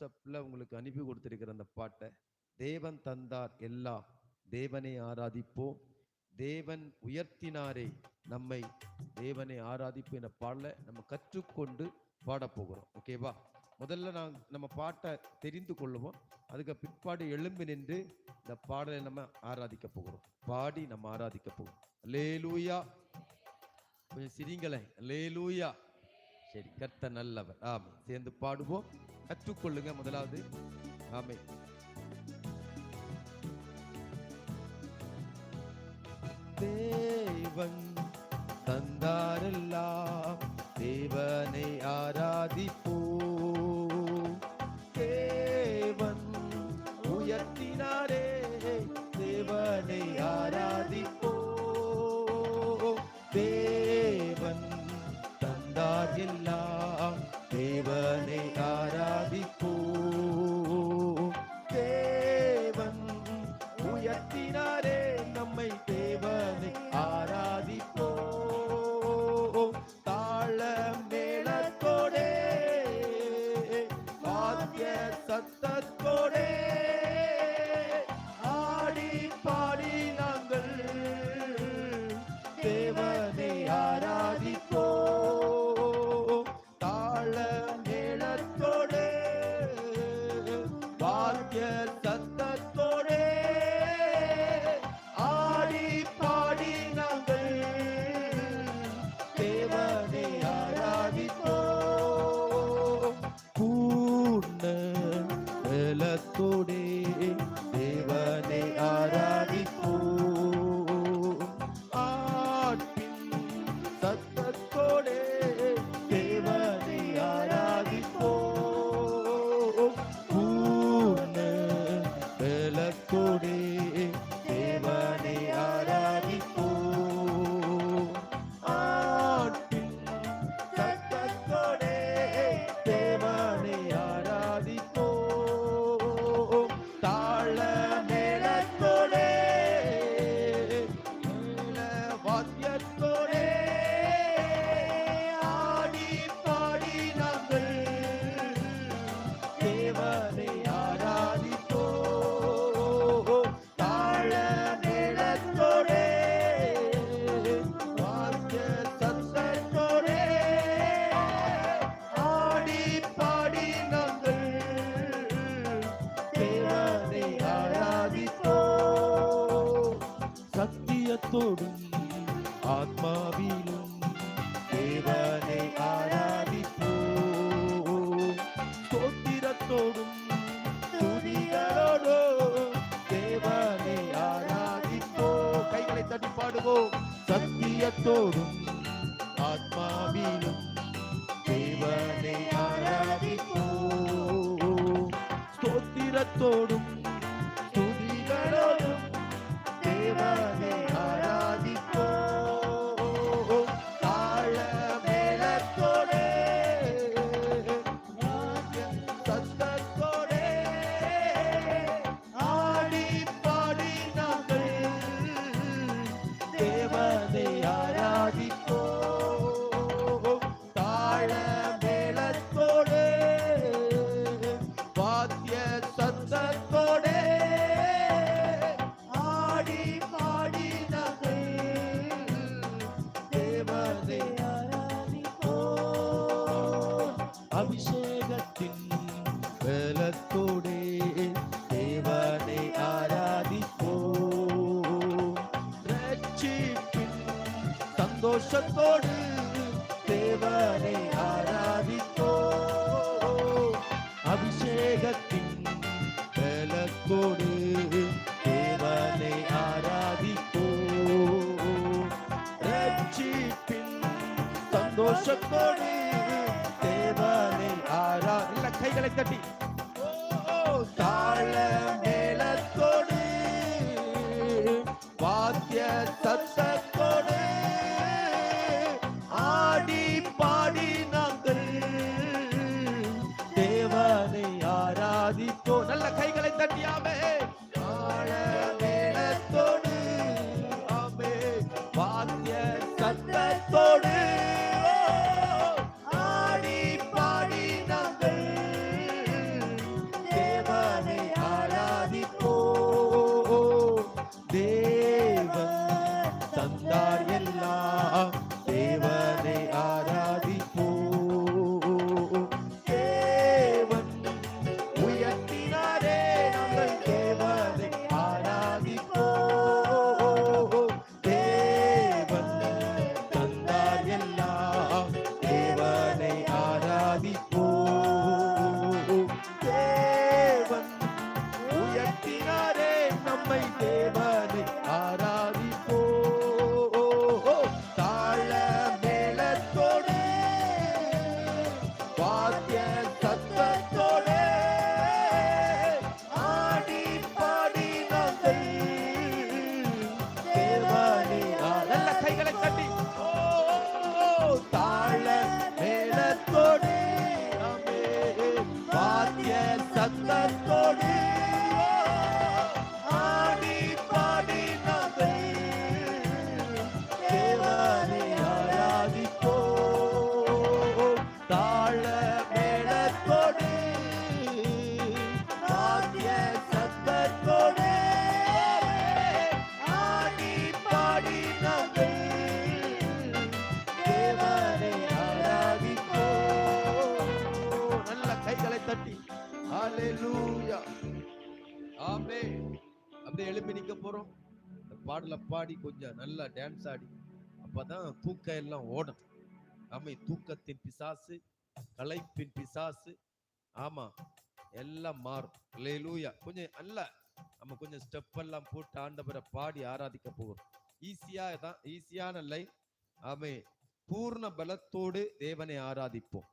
வாட்ஸ்அப்பில் உங்களுக்கு அனுப்பி கொடுத்திருக்கிற அந்த பாட்டை தேவன் தந்தார் எல்லாம் தேவனை ஆராதிப்போம். தேவன் உயர்த்தினாரே நம்மை தேவனை ஆராதிப்பு என பாடலை நம்ம கற்றுக்கொண்டு பாடப்போகிறோம் ஓகேவா முதல்ல நான் நம்ம பாட்டை தெரிந்து கொள்ளுவோம். அதுக்கு பிற்பாடு எழும்பி நின்று இந்த பாடலை நம்ம ஆராதிக்க போகிறோம். பாடி நம்ம ஆராதிக்க போகிறோம். லேலூயா கொஞ்சம் சிரிங்களேன். லேலூயா சரி கர்த்த நல்லவர். ஆமாம் சேர்ந்து பாடுவோம். கற்றுக்கொள்ளுங்க முதலாவது. ஆமை தேவன் தந்தாரெல்லாம் தேவனை ஆராதிப்போ வாத்திய சத்தியத்தோடும் ஆத்மாவிலும் சந்தோஷத்தோடு தேவனை ஆராதித்தோ. அபிஷேகத்தின் பலத்தோடு தேவனை ஆராதிப்போ ரட்சிப்பின் சந்தோஷத்தோடு தேவனை ஆரா இல்ல கைகளை தட்டி. ஓ, தாழ கைகளை தட்டியாமே சத்தத்தோடு ஆடி பாடி நாங்கள் தேவனை ஆராதிப்போம் தாழ மேளத்தோடு வாத்திய சத்தத்தோடு ஆடி பாடி நாங்கள் தேவனை ஆராதிப்போம் நல்ல கைகளை தட்டி. ஹalleluya ஆமென். அப்படியே எழுப்பி நிக்க போறோம். இந்த பாடல பாடி கொஞ்சம் நல்லா டான்ஸ் ஆடி. அப்பதான் தூக்கம் எல்லாம் ஓடும் ஆமை தூக்கத்தின் பிசாசு களைப்பின் பிசாசு. ஆமா எல்லாம் மாறும். லேலூயா கொஞ்சம் அல்ல நம்ம கொஞ்சம் ஸ்டெப் எல்லாம் போட்டு ஆண்டவரை பாடி ஆராதிக்க போகிறோம். ஈஸியா தான் ஈஸியான லைன் ஆமே பூர்ண பலத்தோடு தேவனை ஆராதிப்போம்.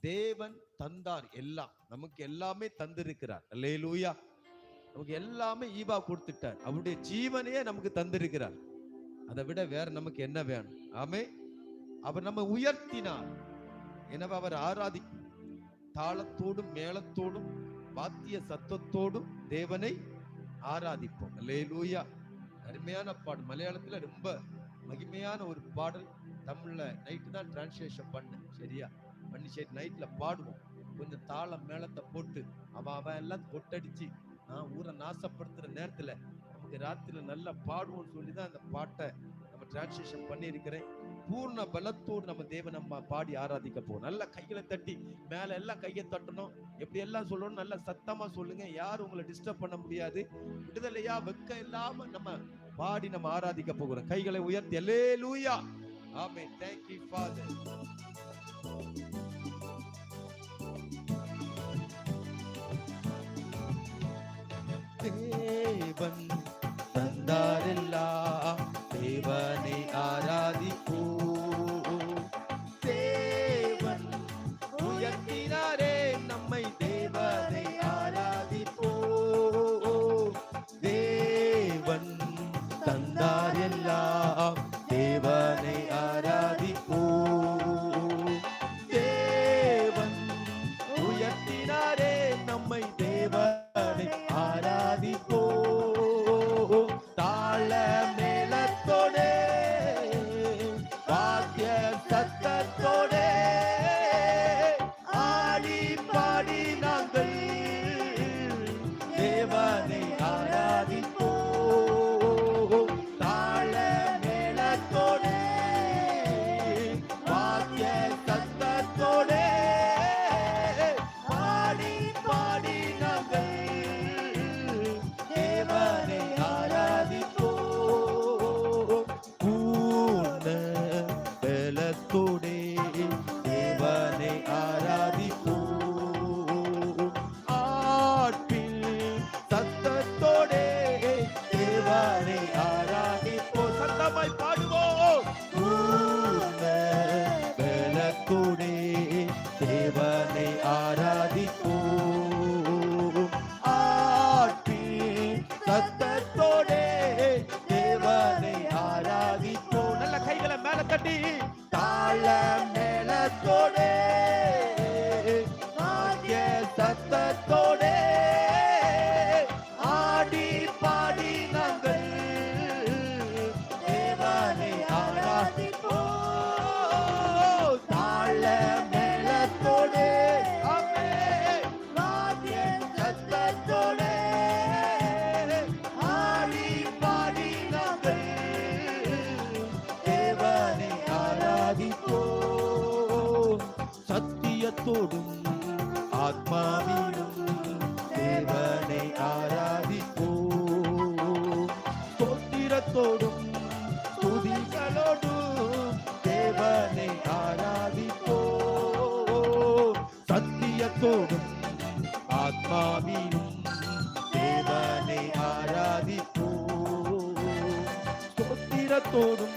தேவன் தந்தார் எல்லாம். நமக்கு எல்லாமே தந்திருக்கிறார். அல்லேலூயா. நமக்கு எல்லாமே ஈவா கொடுத்துட்டார். அவருடைய ஜீவனையே நமக்கு தந்திருக்கிறார். அதை விட வேற நமக்கு என்ன வேணும்? ஆமே அவர் நம்ம உயர்த்தினார். எனவே அவர் ஆராதி தாளத்தோடும் மேளத்தோடும் வாத்திய சத்தத்தோடும் தேவனை ஆராதிப்போம். அல்லேலூயா. அருமையான பாடல். மலையாளத்துல ரொம்ப மகிமையான ஒரு பாடல். தமிழ்ல நைட்டு தான் டிரான்ஸ்லேஷன் பண்ணேன். சரியா? பண்ணி சரி நைட்ல பாடுவோம். கொஞ்சம் தாளம் மேளத்தை போட்டு அவ அவன் எல்லாம் கொட்டடிச்சு நான் ஊரை நாசப்படுத்துற நேரத்துல நமக்கு ராத்திரில நல்லா பாடுவோம்னு சொல்லி தான் அந்த பாட்டை நம்ம டிரான்ஸ்லேஷன் பண்ணியிருக்கிறேன். பூர்ண பலத்தோடு நம்ம தேவன் நம்ம பாடி ஆராதிக்க போவோம் நல்லா கைகளை தட்டி மேல எல்லாம் கையை தட்டணும். எப்படி எல்லாம் சொல்லணும் நல்லா சத்தமா சொல்லுங்க. யாரும் உங்களை டிஸ்டர்ப் பண்ண முடியாது. விடுதலையா வெக்க இல்லாம நம்ம பாடி நம்ம ஆராதிக்க போகிறோம். கைகளை உயர்த்தி அல்லேலூயா ஆமே தேங்க்யூ ஃபாதர் தேவன் ஆராதிப்போம். சத்தியத்தோடும் ஆத்மாவிலும் தேவனை ஆராதிப்போ ஸ்தோத்திரத்தோடும்.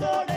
Lord.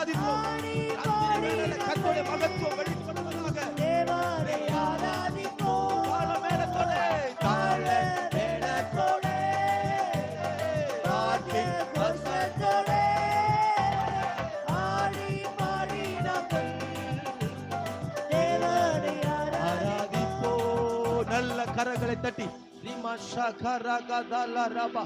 ஆராதிப்போம். கத்தோடைய மகத்துவம் வெளிப்படுவதாக ஆராதிப்போம். கால மேல கொடே கால நல்ல கரங்களை தட்டி. ரிமா ஷா கரா கதா ரபா.